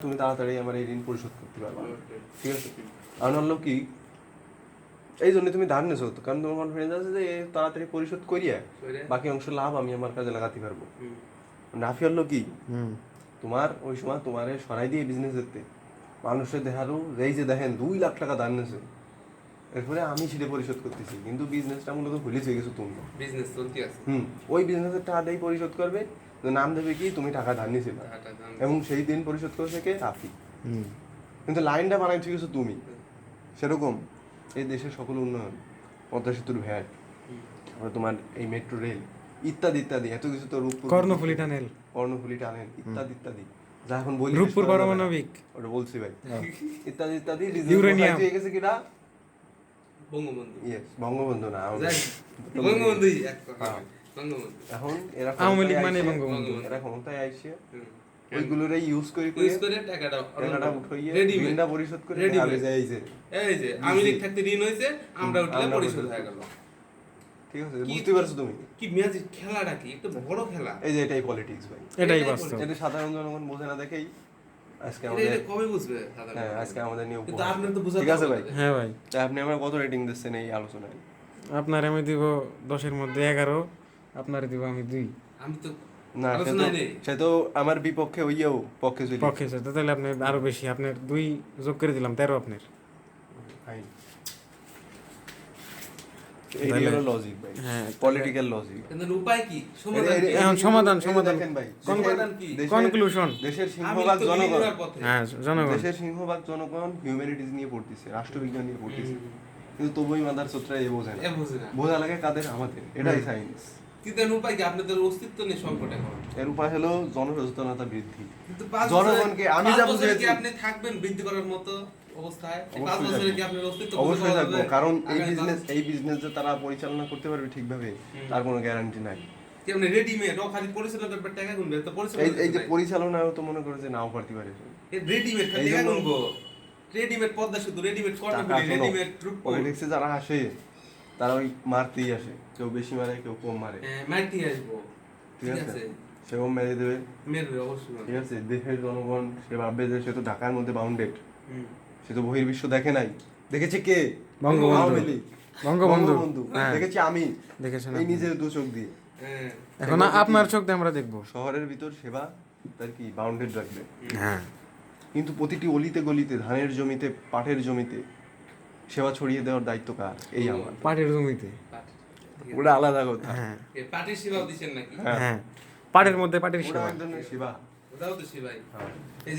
তুমি তাড়াতাড়ি আমার এই ঋণ পরিশোধ করতে পারবে। ঠিক আছে? আর হলো কি এই জন্য তুমি ধার নেছো তো কারণ তোমার কনফিডেন্স আছে যে তাড়াতাড়ি পরিশোধ করিয়া বাকি অংশ লাভ আমি আমার কাজে লাগাতে পারব। হুম। নাফি হলো কি তোমার ওই সময় তোমারে সরাই দিয়ে বিজনেস দেখতে মানুষের দেখারও এই যে দেখেন দুই লাখ টাকা ধার নেছে। এরপরে আমি সেটা পরিশোধ করতেছি কিন্তু বিজনেসটা মূলত ভুলে হয়ে গেছো তুমি। বিজনেস চলতে আছে। হুম ওই বিজনেসের টাকাটাই পরিশোধ করবে তো নাম দেবে কি? তুমি টাকা ধার নিয়েছিলে এবং সেই দিন পরিশোধ করে থেকে রাফি। কিন্তু লাইনটা বানাই ঠিক আছে তুমি। সেরকম এই দেশের সকল উন্নয়ন পদ্মা সেতুর ভ্যাট তারপরে তোমার এই মেট্রো রেল ইত্যাদি ইত্যাদি এত কিছু তো রূপপুর কর্ণফুলী টানেল। কর্ণফুলি টানেল ইত্যাদি ইত্যাদি। যা এখন বলি রূপপুর পারমাণবিক। ওটা বলছি ভাই। ইত্যাদি ইত্যাদি ইউরেনিয়াম। হয়ে গেছে কিনা? বঙ্গবন্ধু। ইয়েস বঙ্গবন্ধু না বঙ্গবন্ধুই এক কথা হ্যাঁ। বঙ্গবন্ধু এখন এরা আওয়ামী লীগ মানে বঙ্গবন্ধু। এরা ক্ষমতায় আইছে। ওইগুলোরে ইউজ করে ইউজ করে টাকাটা টাকাটা উঠাইয়ে. ঋণটা পরিশোধ করে Readymade। আগে যায় এই যে এই যে আমি লীগ থাকতে ঋণ হয়েছে আমরা উঠলে পরিশোধ হয়ে গেল। ঠিক আছে বুঝতে পারছ তুমি? কি ম্যাজিক খেলাটা কি? একটু বড় খেলা। এই যে এটাই পলিটিক্স ভাই। এটাই এটাই বাস্তব। এটা সাধারণ জনগণ বোঝে না দেখেই আজকে আমাদের কবে বুঝবে হ্যাঁ আজকে আমাদের নিয়ে কিন্তু উপহাস। তো বোঝাতে ঠিক আছে ভাই। হ্যাঁ ভাই। আপনি আমার কত রেটিং দিচ্ছেন এই আলোচনায়? আপনার আমি দিব দশের মধ্যে এগারো। আপনার দিব আমি দুই। আমি তো না সে তো আমার বিপক্ষে হইয়াও পক্ষে চলি পক্ষে তো তাহলে আপনি আরও বেশি আপনার দুই যোগ করে দিলাম তেরো আপনার। ফাইন এই তাহলে- হলো লজিক ভাই। হ্যাঁ, পলিটিক্যাল লজিক কিন্তু উপায় কি? সমাধান কি? এখন সমাধান, সমাধান। দেখেন ভাই সমাধান কি? দেশের- Conclusion। দেশের আমি সিংহভাগ তো জনগণ। বিনিময়ের পথে। হ্যাঁ জনগণ। দেশের সিংহভাগ জনগণ হিউম্যানিটিস নিয়ে পড়তেছে রাষ্ট্রবিজ্ঞান নিয়ে পড়তেছে। কিন্তু তবুই মাদার চোত্রা এ না। বোঝা লাগে কাদের আমাদের। এটাই সায়েন্স কিন্তু উপায় কি? আপনাদের অস্তিত্ব নেই সংকট এখন। এর উপায় হলো জনসচেতনতা বৃদ্ধি। জনগণকে আমি যা বুঝেছি আপনি থাকবেন বৃদ্ধি করার মতো অবস্থায়? পাঁচ বছরে কি আপনার অস্তিত্ব অবশ্যই থাকব। কারণ এই বিজনেস এই বিজনেস যে তারা পরিচালনা করতে পারবে ঠিকভাবে তার কোনো গ্যারান্টি নাই। রেডিমেড ও খালি পরিচালনা করবে টাকা গুনবে তো পরিচালনা এই যে পরিচালনাও তো মনে করে যে নাও পারতে পারে। রেডিমেড খালি টাকা গুনবো। রেডিমেড পদ্মা শুধু রেডিমেড টাকা রেডিমেড পলিটিক্সে যারা আসে তারা ওই মারতেই আসে। কেউ বেশি মারে কেউ কম মারে। হ্যাঁ মাইটি আসব। ঠিক আছে? সেও মেরে দেবে। মেরবে অবশ্যই ঠিক আছে? দেশের জনগণ সে ভাববে যে সে তো ঢাকার মধ্যে বাউন্ডেড হুম। সে তো বহির্বিশ্ব দেখে নাই। দেখেছে কে? বঙ্গবন্ধু। বঙ্গবন্ধু। বঙ্গবন্ধু। হ্যাঁ। দেখেছি আমি। দেখেছেন এই নিজের দু চোখ দিয়ে। হ্যাঁ। এখন আপনার চোখ দিয়ে আমরা দেখব। শহরের ভিতর সেবা তার কি? বাউন্ডেড রাখবে। হ্যাঁ। কিন্তু প্রতিটি অলিতে গলিতে ধানের জমিতে পাটের জমিতে সেবা ছড়িয়ে দেওয়ার দায়িত্ব কার? এই আমার। পাটের জমিতে। ওটা আলাদা কথা। হ্যাঁ। পাটের সেবা দিচ্ছেন নাকি? হ্যাঁ। হ্যাঁ। পাটের মধ্যে পাটের সেবা। সেবা। ওটাও তো সেবাই। হ্যাঁ।